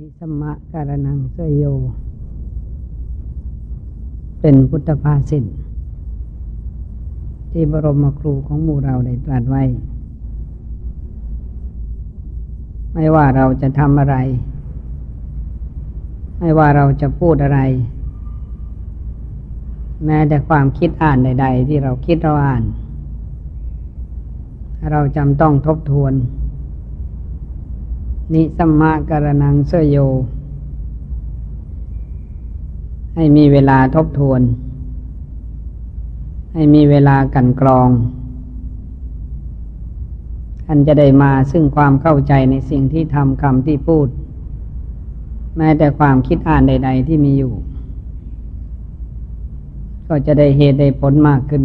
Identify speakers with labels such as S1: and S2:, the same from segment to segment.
S1: นิสมะการนังเสยโย เป็นพุทธภาษิตที่บรมครูของหมู่เราได้ตรัสไว้ ไม่ว่าเราจะทำอะไร ไม่ว่าเราจะพูดอะไร แม้แต่ความคิดอ่านใด ๆ ที่เราคิดเราอ่าน เราจำต้องทบทวน นิสัมมาการนังเสยโย ให้มีเวลาทบทวน ให้มีเวลากันกรอง ท่านจะได้มาซึ่งความเข้าใจในสิ่งที่ทำคำที่พูด แม้แต่ความคิดอ่านใด ๆ ที่มีอยู่ ก็จะได้เหตุได้ผลมากขึ้น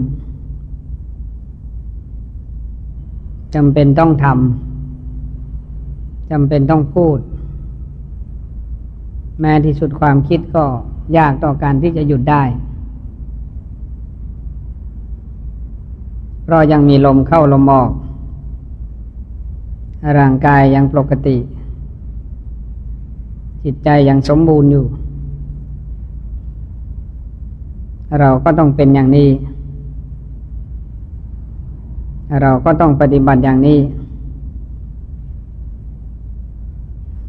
S1: จำเป็นต้องทำ จำเป็นต้องพูด แม้ที่สุดความคิดก็ยากต่อการที่จะหยุดได้ เพราะยังมีลมเข้าลมออก ร่างกายยังปกติ จิตใจยังสมบูรณ์อยู่ เราก็ต้องเป็นอย่างนี้ เราก็ต้องปฏิบัติอย่างนี้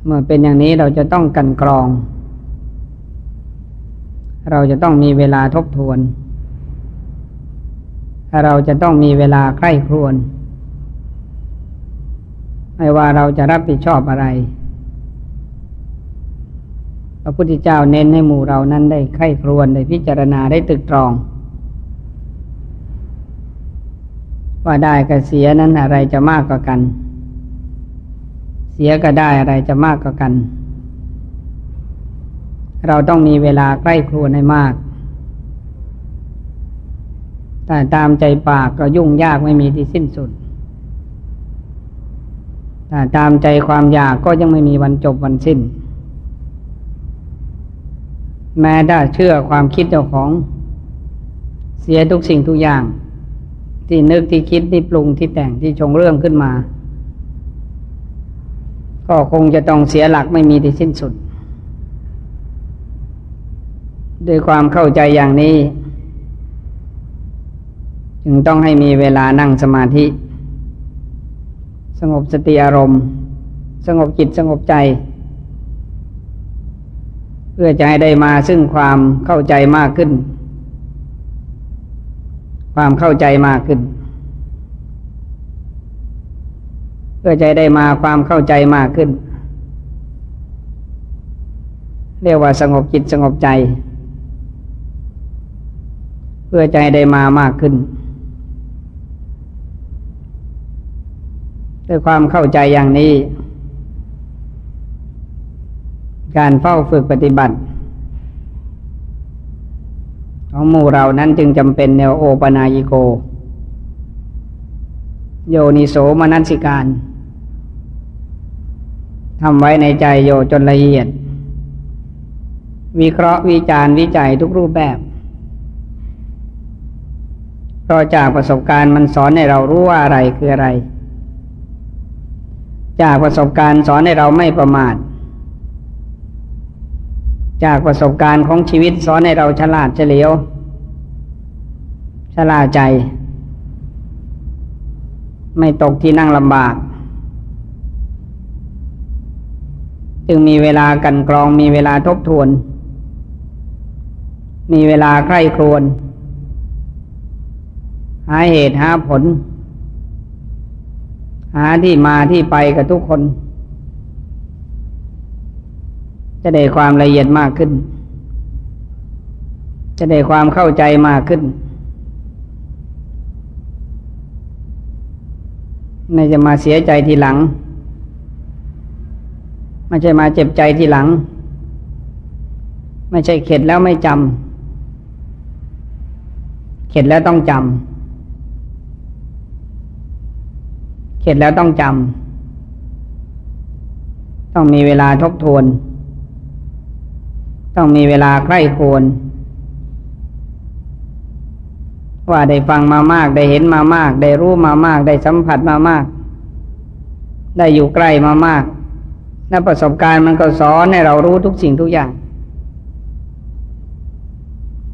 S1: เมื่อเป็นอย่างนี้เราจะต้องกันกรอง เราจะต้องมีเวลาทบทวน เราจะต้องมีเวลาใคร่ครวญไม่ว่าเราจะรับผิดชอบอะไร พระพุทธเจ้าเน้นให้หมู่เรานั้นได้ใคร่ครวญได้พิจารณาได้ตึกตรอง ว่าได้กับเสียนั้นอะไรจะมากกว่ากัน เสียก็ได้อะไรจะมากกว่ากัน เราต้องมีเวลาใกล้ครวให้มาก แต่ตามใจปากก็ยุ่งยากไม่มีที่สิ้นสุด แต่ตามใจความอยากก็ยังไม่มีวันจบวันสิ้น แม้ถ้เชื่อความคิดเจ้าของ เสียทุกสิ่งทุกอย่างที่นึกที่คิดที่ปรุงที่แต่งที่ชงเรื่องขึ้นมา ก็คงจะต้องเสียหลักไม่มีที่สิ้นสุด ด้วยความเข้าใจอย่างนี้ จึงต้องให้มีเวลานั่งสมาธิ สงบสติอารมณ์ สงบจิตสงบใจ เพื่อจะให้ได้มาซึ่งความเข้าใจมากขึ้น ความเข้าใจมากขึ้น เพื่อใจได้มาความเข้าใจมากขึ้น เรียกว่าสงบจิตสงบใจ เพื่อใจได้มามากขึ้นด้วยความเข้าใจอย่างนี้ การเฝ้าฝึกปฏิบัติ ของหมู่เรานั้นจึงจำเป็นแนวโอปนายิโก โยนิโสมนัสิการ ทำไว้ในใจโยจนละเอียด วิเคราะห์วิจารณ์วิจัยทุกรูปแบบเพราะจากประสบการณ์มันสอนให้เรารู้ว่าอะไรคืออะไร จากประสบการณ์สอนให้เราไม่ประมาท จากประสบการณ์ของชีวิตสอนให้เราฉลาดเฉลียว ฉลาดใจ ไม่ตกที่นั่งลำบาก จึงมีเวลากันกรองมีเวลาทบทวน มีเวลาใคร่ครวญหาเหตุหาผล หาที่มาที่ไปกับทุกคน จะได้ความละเอียดมากขึ้น จะได้ความเข้าใจมากขึ้นไม่จะมาเสียใจทีหลัง ไม่ใช่มาเจ็บใจทีหลัง ไม่ใช่เข็ดแล้วไม่จำเข็ดแล้วต้องจำเข็ดแล้วต้องจำต้องมีเวลาทบทวน ต้องมีเวลาใกล้ควรว่าได้ฟังมามาก ได้เห็นมามาก ได้รู้มามาก ได้สัมผัสมามาก ได้อยู่ใกล้มามาก และประสบการณ์มันก็สอนให้เรารู้ทุกสิ่งทุกอย่าง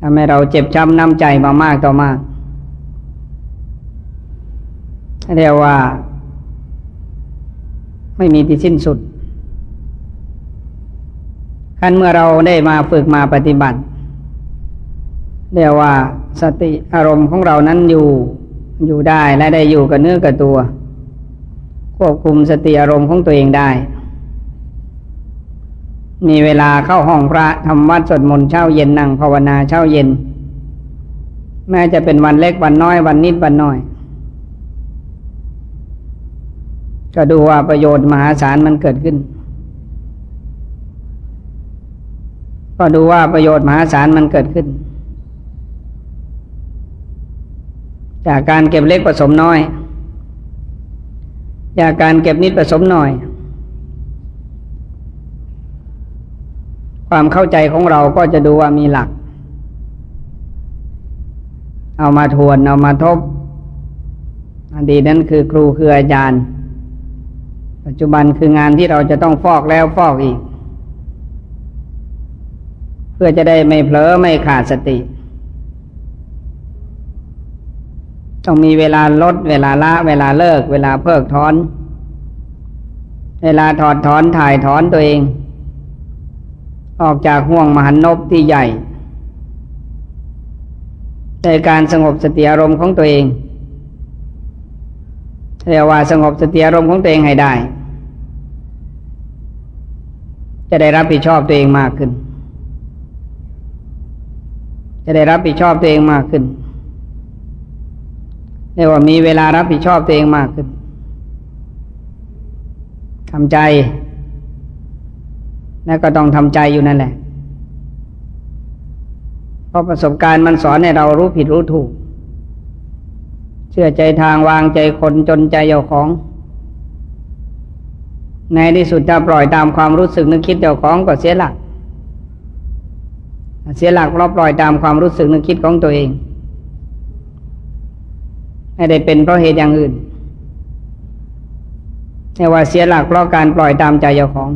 S1: ทำให้เราเจ็บช้ำน้ำใจมามากต่อมากเรียกว่า ไม่มีที่สิ้นสุดขั้นเมื่อเราได้มาฝึกมาปฏิบัติเรียกว่าสติอารมณ์ของเรานั้นอยู่อยู่ได้และได้อยู่กับเนื้อกับตัว ควบคุมสติอารมณ์ของตัวเองได้ มีเวลาเข้าห้องพระทำวัดสวดมนต์เช้าเย็นนั่งภาวนาเช้าเย็น แม้จะเป็นวันเล็กวันน้อยวันนิดวันน้อย ก็ดูว่าประโยชน์มหาศาลมันเกิดขึ้น ก็ดูว่าประโยชน์มหาศาลมันเกิดขึ้น จากการเก็บเล็กผสมน้อย จากการเก็บนิดผสมหน้อย ความเข้าใจของเราก็จะดูว่ามีหลัก เอามาทวนเอามาทบอดีตนั้นคือครูคืออาจารย์ ปัจจุบันคืองานที่เราจะต้องฟอกแล้วฟอกอีก เพื่อจะได้ไม่เผลอไม่ขาดสติ ต้องมีเวลาลด เวลาละ เวลาเลิก เวลาเพิกถอน เวลาถอดถอนถ่ายถอนตัวเอง ออกจากห่วงมหันนบที่ใหญ่ในการสงบสติอารมณ์ของตัวเองเรียกว่าสงบสติอารมณ์ของตัวเองให้ได้ จะได้รับผิดชอบตัวเองมากขึ้น จะได้รับผิดชอบตัวเองมากขึ้นเรียกว่ามีเวลารับผิดชอบตัวเองมากขึ้นทำใจ แล้วก็ต้องทำใจอยู่นั่นแหละ เพราะประสบการณ์มันสอนให้เรารู้ผิดรู้ถูก เชื่อใจทางวางใจคนจนใจเจ้าของ ในที่สุดถ้าปล่อยตามความรู้สึกนึกคิดเจ้าของก็เสียหลัก เสียหลักเพราะปล่อยตามความรู้สึกนึกคิดของตัวเองไม่ได้เป็นเพราะเหตุอย่างอื่นแต่ว่าเสียหลักเพราะการปล่อยตามใจเจ้าของ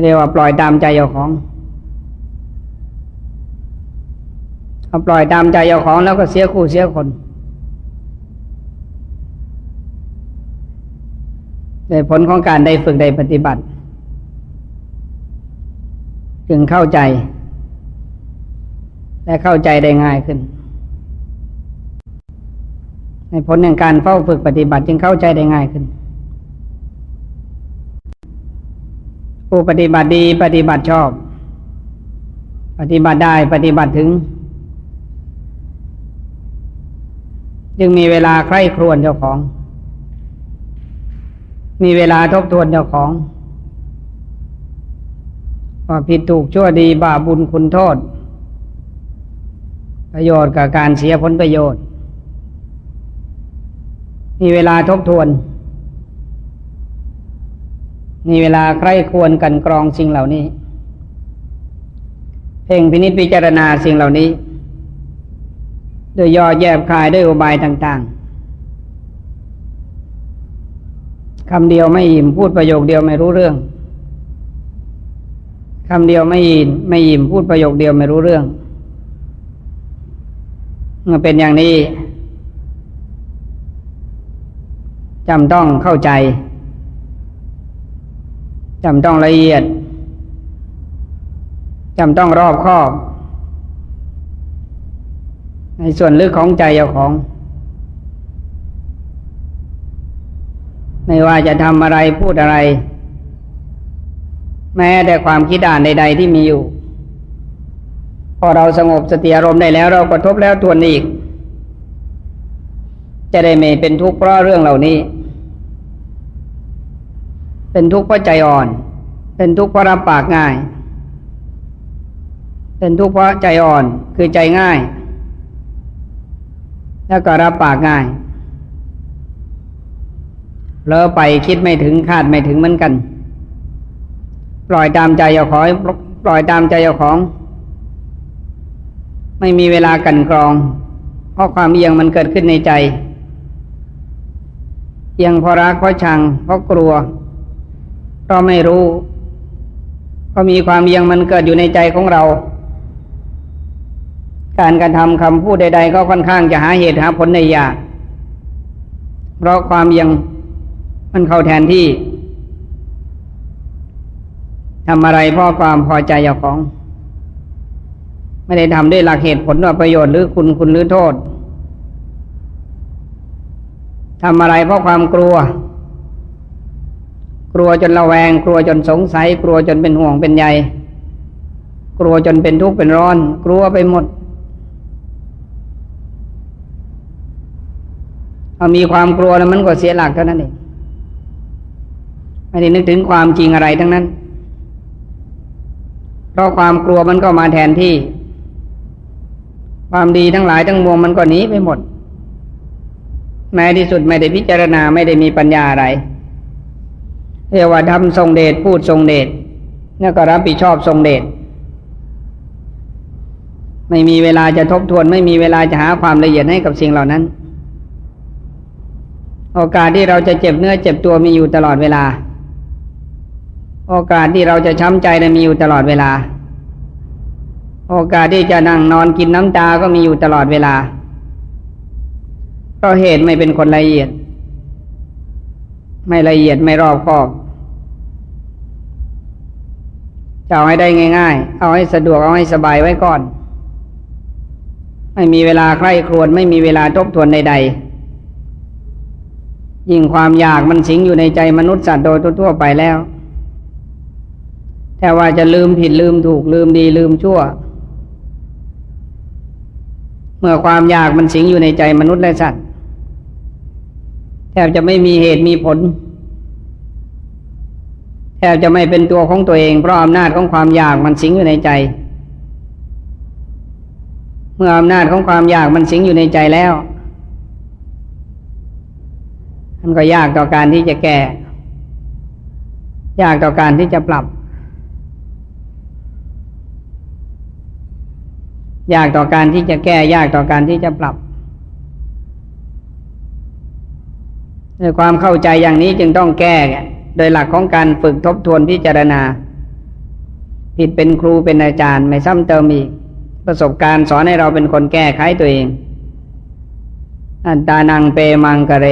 S1: เรียกว่าปล่อยตามใจเจ้าของเอาปล่อยตามใจเจ้าของแล้วก็เสียคู่เสียคนในผลของการได้ฝึกได้ปฏิบัติ จึงเข้าใจ และเข้าใจได้ง่ายขึ้น ในผลแห่งการเฝ้าฝึกปฏิบัติจึงเข้าใจได้ง่ายขึ้น ผู้ปฏิบัติดีปฏิบัติชอบ ปฏิบัติได้ปฏิบัติถึง จึงมีเวลาใคร่ครวญเจ้าของ มีเวลาทบทวนเจ้าของว่าผิดถูกชั่วดีบาปบุญคุณโทษ ประโยชน์กับการเสียผลประโยชน์ มีเวลาทบทวน มีเวลาใคร่ควรกันกรองสิ่งเหล่านี้ เพ่งพินิจพิจารณาสิ่งเหล่านี้โดยย่อแยบคายด้วยอุบายต่าง ๆคำเดียวไม่อิ่มพูดประโยคเดียวไม่รู้เรื่องคำเดียวไม่อิ่มไม่อิ่มพูดประโยคเดียวไม่รู้เรื่องเมื่อเป็นอย่างนี้จำต้องเข้าใจ จำต้องละเอียดจำต้องรอบคอบ ในส่วนลึกของใจเจ้าของ ไม่ว่าจะทำอะไรพูดอะไร แม้แต่ความคิดอ่านใด ๆ ที่มีอยู่ พอเราสงบสติอารมณ์ได้แล้ว เราก็ทบแล้วทวนอีก จะได้ไม่เป็นทุกข์เพราะเรื่องเหล่านี้ เป็นทุกข์เพราะใจอ่อน เป็นทุกข์เพราะรับปากง่าย เป็นทุกข์เพราะใจอ่อนคือใจง่าย แล้วก็รับปากง่ายเลอไปคิดไม่ถึงคาดไม่ถึงเหมือนกัน ปล่อยตามใจเจ้าของปล่อยตามใจเจ้าของ ไม่มีเวลากันกรอง เพราะความเอียงมันเกิดขึ้นในใจพียงเพราะรักเพราะชังเพราะกลัว เพราะไม่รู้เพราะมีความเอียงมันเกิดอยู่ในใจของเรา การกระทำคำพูดใด ๆ ก็ค่อนข้างจะหาเหตุหาผลในยาก เพราะความเอียงมันเข้าแทนที่ทำอะไรเพราะความพอใจเจ้าของ ไม่ได้ทำด้วยหลักเหตุผลว่าประโยชน์หรือคุณคุณหรือโทษทำอะไรเพราะความกลัว กลัวจนระแวง กลัวจนสงสัย กลัวจนเป็นห่วงเป็นใยกลัวจนเป็นทุกข์เป็นร้อน กลัวไปหมดเอามีความกลัวแล้วมันก็เสียหลักเท่านั้นเองไม่ได้นึกถึงความจริงอะไรทั้งนั้น เพราะความกลัวมันก็มาแทนที่ ความดีทั้งหลายทั้งมวงมันก็หนีไปหมด แม้ที่สุดไม่ได้พิจารณาไม่ได้มีปัญญาอะไร เรียกว่าทำทรงเดชพูดทรงเดชนี่ก็รับผิดชอบทรงเดชไม่มีเวลาจะทบทวน ไม่มีเวลาจะหาความละเอียดให้กับสิ่งเหล่านั้น โอกาสที่เราจะเจ็บเนื้อเจ็บตัวมีอยู่ตลอดเวลา โอกาสที่เราจะช้ำใจมีอยู่ตลอดเวลา โอกาสที่จะนั่งนอนกินน้ำตาก็มีอยู่ตลอดเวลาเพราะเหตุไม่เป็นคนละเอียด ไม่ละเอียดไม่รอบคอบ จะเอาให้ได้ง่าย ๆ เอาให้สะดวกเอาให้สบายไว้ก่อน ไม่มีเวลาใคร่ครวญไม่มีเวลาทบทวนใดๆยิ่งความอยากมันสิงอยู่ในใจมนุษย์สัตว์โดยทั่วไปแล้ว แต่ว่าจะลืมผิดลืมถูกลืมดีลืมชั่ว เมื่อความอยากมันสิงอยู่ในใจมนุษย์และสัตว์แทบจะไม่มีเหตุมีผล แทบจะไม่เป็นตัวของตัวเองเพราะอำนาจของความอยากมันสิงอยู่ในใจ เมื่ออำนาจของความอยากมันสิงอยู่ในใจแล้ว มันก็ยากต่อการที่จะแก้ ยากต่อการที่จะปรับ ยากต่อการที่จะแก้ ยากต่อการที่จะปรับด้วยความเข้าใจอย่างนี้จึงต้องแก้ โดยหลักของการฝึกทบทวนพิจารณา ผิดเป็นครูเป็นอาจารย์ไม่ซ้ำเติมอีก ประสบการณ์สอนให้เราเป็นคนแก้ไขตัวเอง อันตานังเปมังกะเร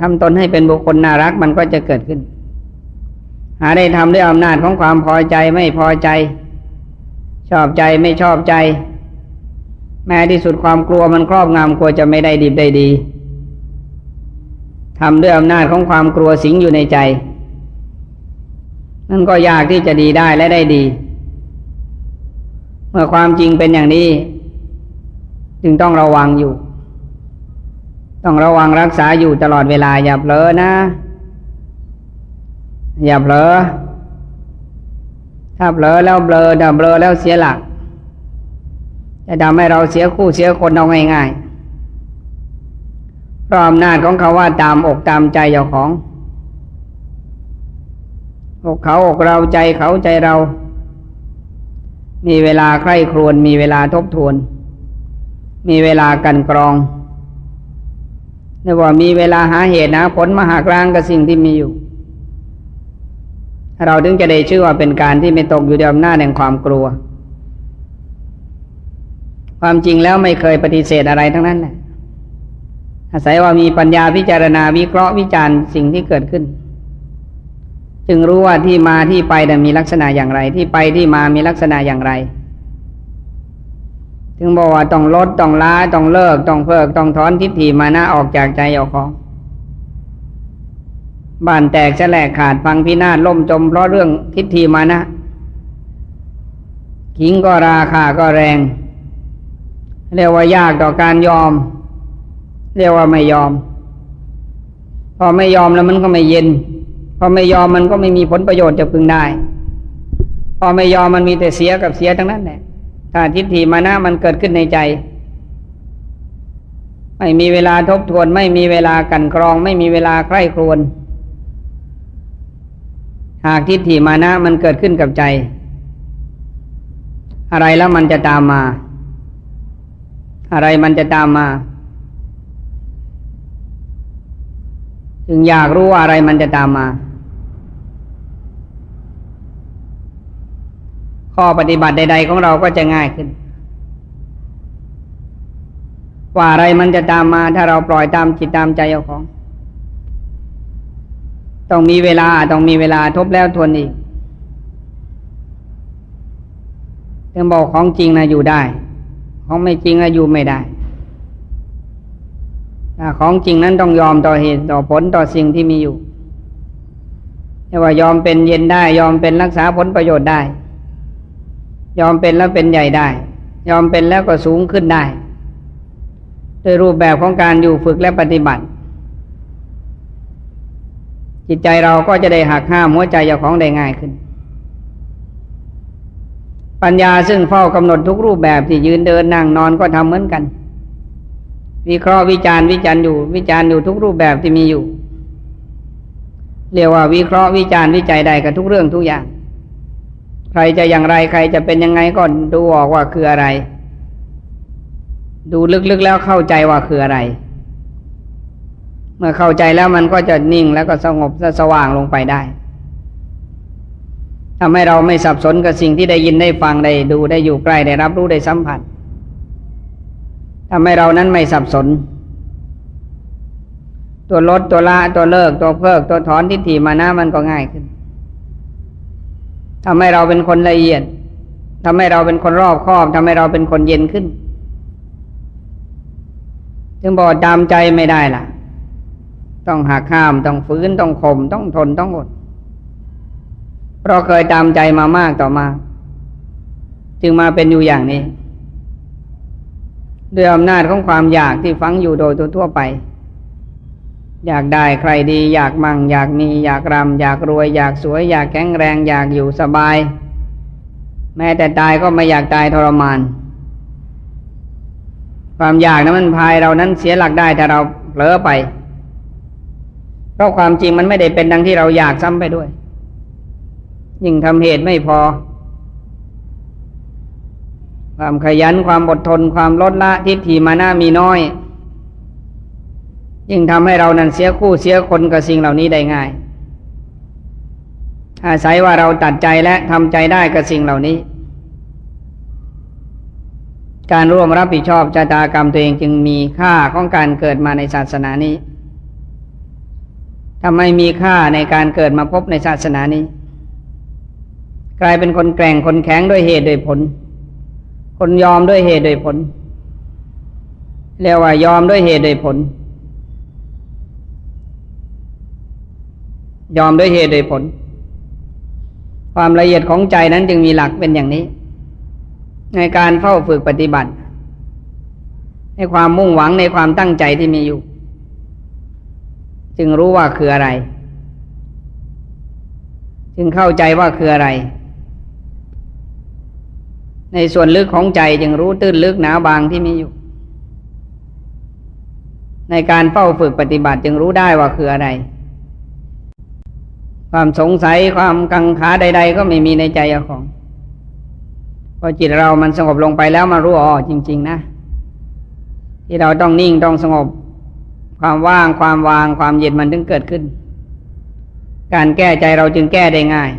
S1: ทำตนให้เป็นบุคคลน่ารักมันก็จะเกิดขึ้น หาได้ทำด้วยอำนาจของความพอใจไม่พอใจ ชอบใจไม่ชอบใจ แม้ที่สุดความกลัวมันครอบงำกลัวจะไม่ได้ดีได้ดีทำด้วยอำนาจของความกลัวสิงอยู่ในใจ นั่นก็ยากที่จะดีได้และได้ดี เมื่อความจริงเป็นอย่างนี้ จึงต้องระวังอยู่ ต้องระวังรักษาอยู่ตลอดเวลาอย่าเผลอนะ อย่าเผลอ ถ้าเผลอแล้วเบลอถ้าเบลอแล้วเสียหลัก จะทำให้เราเสียคู่เสียคนเอาง่ายๆเพราะอำนาจของเขาว่าตามอกตามใจเจ้าของ อกเขาอกเราใจเขาใจเรา มีเวลาใคร่ครวญมีเวลาทบทวน มีเวลากันกรองเรียกว่ามีเวลาหาเหตุนะผลมหากลางกับสิ่งที่มีอยู่ เราถึงจะได้ชื่อว่าเป็นการที่ไม่ตกอยู่ในอำนาจแห่งความกลัว ความจริงแล้วไม่เคยปฏิเสธอะไรทั้งนั้นแหละอาศัยว่ามีปัญญาพิจารณาวิเคราะห์วิจารณ์สิ่งที่เกิดขึ้น จึงรู้ว่าที่มาที่ไปมีลักษณะอย่างไร ที่ไปที่มามีลักษณะอย่างไร ถึงบอกว่าต้องลดต้องล้าต้องเลิกต้องเพิกต้องถอนทิฏฐิมานะออกจากใจเอาของบ้านแตกแฉลกขาดพังพินาศล่มจมเพราะเรื่องทิฏฐิมานะขิงก็ราคาก็แรง เรียกว่ายากต่อการยอม เรียกว่าไม่ยอม พอไม่ยอมแล้วมันก็ไม่เย็น พอไม่ยอมมันก็ไม่มีผลประโยชน์จะพึงได้ พอไม่ยอมมันมีแต่เสียกับเสียทั้งนั้นแหละถ้าทิฏฐิมานะมันเกิดขึ้นในใจ ไม่มีเวลาทบทวน ไม่มีเวลากันกรอง ไม่มีเวลาใคร่ครวญหากทิฏฐิมานะมันเกิดขึ้นกับใจ อะไรแล้วมันจะตามมา อะไรมันจะตามมา จึงอยากรู้ว่าอะไรมันจะตามมา ข้อปฏิบัติใด ๆ ของเราก็จะง่ายขึ้น ว่าอะไรมันจะตามมาถ้าเราปล่อยตามจิตตามใจเอาของ ต้องมีเวลาต้องมีเวลาทบแล้วทวนอีกถึงบอกของจริงนะอยู่ได้ ของไม่จริงนะอยู่ไม่ได้ ของจริงนั้นต้องยอมต่อเหตุต่อผลต่อสิ่งที่มีอยู่เรียกว่ายอมเป็นเย็นได้ ยอมเป็นรักษาผลประโยชน์ได้ ยอมเป็นแล้วเป็นใหญ่ได้ ยอมเป็นแล้วก็สูงขึ้นได้ โดยรูปแบบของการอยู่ฝึกและปฏิบัติ จิตใจเราก็จะได้หักห้ามหัวใจเจ้าของได้ง่ายขึ้น ปัญญาซึ่งเฝ้ากำหนดทุกรูปแบบที่ยืนเดินนั่งนอนก็ทำเหมือนกัน วิเคราะห์วิจารณ์วิจารณ์อยู่ วิจารณ์อยู่ทุกรูปแบบที่มีอยู่ เรียกว่าวิเคราะห์วิจารณ์วิจัยได้กับทุกเรื่องทุกอย่าง ใครจะอย่างไรใครจะเป็นยังไงก็ดูออกว่าคืออะไร ดูลึกๆแล้วเข้าใจว่าคืออะไร เมื่อเข้าใจแล้วมันก็จะนิ่งแล้วก็สงบสว่างลงไปได้ทำให้เราไม่สับสนกับสิ่งที่ได้ยินได้ฟังได้ดูได้อยู่ใกล้ได้รับรู้ได้สัมผัส ทำให้เรานั้นไม่สับสน ตัวลดตัวละตัวเลิก ตัวเพิก ตัวถอนทิฏฐิมานะมันก็ง่ายขึ้นทำให้เราเป็นคนละเอียดทำให้เราเป็นคนรอบคอบทำให้เราเป็นคนเย็นขึ้นจึงบอกตามใจไม่ได้ล่ะ ต้องหักห้ามต้องฝืนต้องข่มต้องทนต้องอดเพราะเคยตามใจมามากต่อมา จึงมาเป็นอยู่อย่างนี้ ด้วยอำนาจของความอยากที่ฟังอยู่โดยทั่วไป อยากได้ใครดีอยากมั่ง อยากมีอยากรำอยากรวย อยากสวย อยากแข็งแรงอยากอยู่สบาย แม้แต่ตายก็ไม่อยากตายทรมาน ความอยากนั้นมันพายเรานั้นเสียหลักได้ถ้าเราเผลอไป เพราะความจริงมันไม่ได้เป็นดังที่เราอยากซ้ำไปด้วย ยิ่งทำเหตุไม่พอ ความขยันความอดทนความลดละทิฏฐิมานะมีน้อย ยิ่งทำให้เรานั้นเสียคู่เสียคนกับสิ่งเหล่านี้ได้ง่าย อาศัยว่าเราตัดใจและทำใจได้กับสิ่งเหล่านี้ การร่วมรับผิดชอบชะตากรรมตัวเองจึงมีค่าของการเกิดมาในศาสนานี้ทำไมมีค่าในการเกิดมาพบในศาสนานี้ กลายเป็นคนแกร่งคนแข็งด้วยเหตุด้วยผล คนยอมด้วยเหตุด้วยผล เรียกว่ายอมด้วยเหตุด้วยผล ยอมด้วยเหตุด้วยผล ความละเอียดของใจนั้นจึงมีหลักเป็นอย่างนี้ ในการเฝ้าฝึกปฏิบัติ ในความมุ่งหวังในความตั้งใจที่มีอยู่ จึงรู้ว่าคืออะไร จึงเข้าใจว่าคืออะไร ในส่วนลึกของใจจึงรู้ตื้นลึกหนาบางที่มีอยู่ ในการเฝ้าฝึกปฏิบัติจึงรู้ได้ว่าคืออะไร ความสงสัยความกังขาใด ๆ ก็ไม่มีในใจของพอจิตเรามันสงบลงไปแล้วมารู้อ๋อจริง ๆ นะ ที่เราต้องนิ่งต้องสงบ ความว่างความวางความเย็นมันถึงเกิดขึ้น การแก้ใจเราจึงแก้ได้ง่าย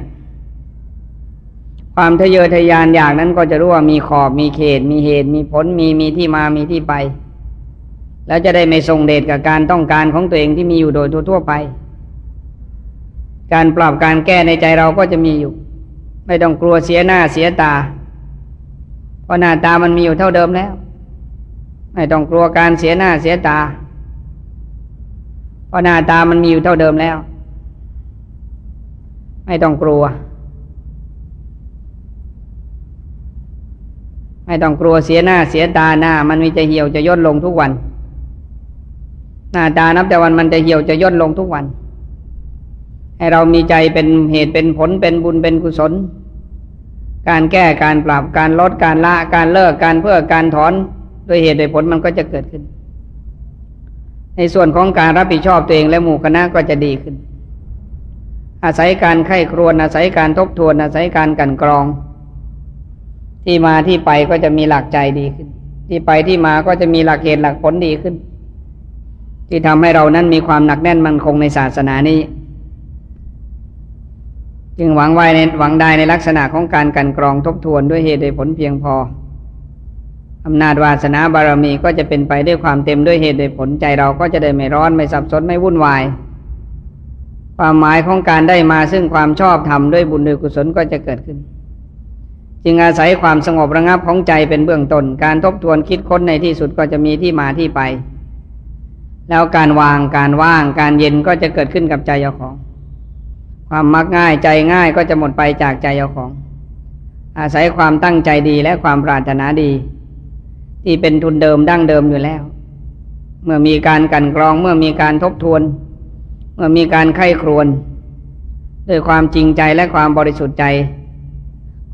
S1: ความทะเยอทะยานอยากนั้นก็จะรู้ว่ามีขอบมีเขต มีเหตุ มีผลมีมีที่มามีที่ไป แล้วจะได้ไม่ส่งเดชกับการต้องการของตัวเองที่มีอยู่โดยทั่วไป การปรับการแก้ในใจเราก็จะมีอยู่ ไม่ต้องกลัวเสียหน้าเสียตา เพราะหน้าตามันมีอยู่เท่าเดิมแล้ว ไม่ต้องกลัวการเสียหน้าเสียตา เพราะหน้าตามันมีอยู่เท่าเดิมแล้ว ไม่ต้องกลัว ไม่ต้องกลัวเสียหน้าเสียตาหน้า มันมีจะเหี่ยวจะย่นลงทุกวัน หน้าตานับแต่วันมันจะเหี่ยวจะย่นลงทุกวัน ให้เรามีใจเป็นเหตุเป็นผลเป็นบุญเป็นกุศล การแก้การปรับการลดการละการเลิกการเพื่อการถอนโดยเหตุโดยผลมันก็จะเกิดขึ้น ในส่วนของการรับผิดชอบตัวเองและหมู่คณะก็จะดีขึ้น อาศัยการไข้ครวนอาศัยการทบทวนอาศัยการกันกรอง ที่มาที่ไปก็จะมีหลักใจดีขึ้น ที่ไปที่มาก็จะมีหลักเหตุหลักผลดีขึ้น ที่ทำให้เรานั้นมีความหนักแน่นมั่นคงในศาสนานี้ จึงหวังไว้ในหวังได้ในลักษณะของการกันกรองทบทวนด้วยเหตุด้วยผลเพียงพออำนาจวาสนาบารมีก็จะเป็นไปด้วยความเต็มด้วยเหตุด้วยผลใจเราก็จะได้ไม่ร้อนไม่สับสนไม่วุ่นวาย ความหมายของการได้มาซึ่งความชอบธรรมด้วยบุญด้วยกุศลก็จะเกิดขึ้น จึงอาศัยความสงบระงับของใจเป็นเบื้องต้นการทบทวนคิดค้นในที่สุดก็จะมีที่มาที่ไป แล้วการวางการว่างการเย็นก็จะเกิดขึ้นกับใจเจ้าของ ความมักง่ายใจง่ายก็จะหมดไปจากใจเจ้าของ อาศัยความตั้งใจดีและความปรารถนาดี ที่เป็นทุนเดิมดั้งเดิมอยู่แล้ว เมื่อมีการกันกรองเมื่อมีการทบทวน เมื่อมีการไข้ครวนด้วยความจริงใจและความบริสุทธิ์ใจ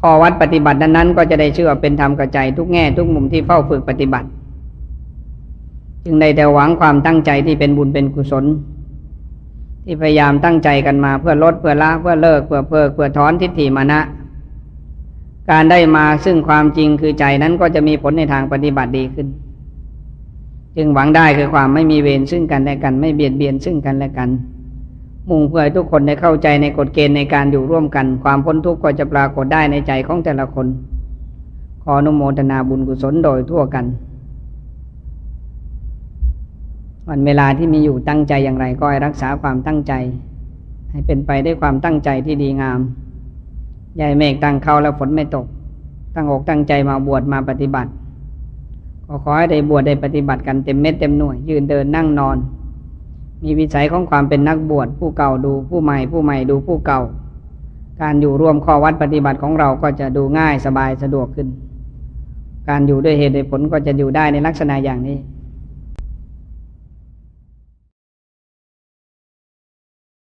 S1: ข้อวัดปฏิบัตินั้นๆก็จะได้เชื่อเป็นธรรมกระใจทุกแง่ทุกมุมที่เฝ้าฝึกปฏิบัติ จึงได้แต่หวังความตั้งใจที่เป็นบุญเป็นกุศล ที่พยายามตั้งใจกันมาเพื่อลดเพื่อละเพื่อเลิกเพื่อเพิกเพื่อถอนทิฏฐิมานะ การได้มาซึ่งความจริงคือใจนั้นก็จะมีผลในทางปฏิบัติดีขึ้น จึงหวังได้คือความไม่มีเวรซึ่งกันและกัน ไม่เบียดเบียนซึ่งกันและกัน มุ่งเพื่อให้ทุกคนได้เข้าใจในกฎเกณฑ์ในการอยู่ร่วมกัน ความพ้นทุกข์ก็จะปรากฏได้ในใจของแต่ละคน ขออนุโมทนาบุญกุศลโดยทั่วกัน วันเวลาที่มีอยู่ตั้งใจอย่างไรก็ให้รักษาความตั้งใจ ให้เป็นไปด้วยความตั้งใจที่ดีงามใหญ่เมฆตั้งเข้าแล้วฝนไม่ตก ตั้งอกตั้งใจมาบวชมาปฏิบัติ ก็ขอให้ได้บวชได้ปฏิบัติกันเต็มเม็ดเต็มหน่วย ยืนเดินนั่งนอน มีวิสัยของความเป็นนักบวชผู้เก่าดูผู้ใหม่ผู้ใหม่ดูผู้เก่า การอยู่ร่วมข้อวัดปฏิบัติของเราก็จะดูง่ายสบายสะดวกขึ้น การอยู่ด้วยเหตุด้วยผลก็จะอยู่ได้ในลักษณะอย่างนี้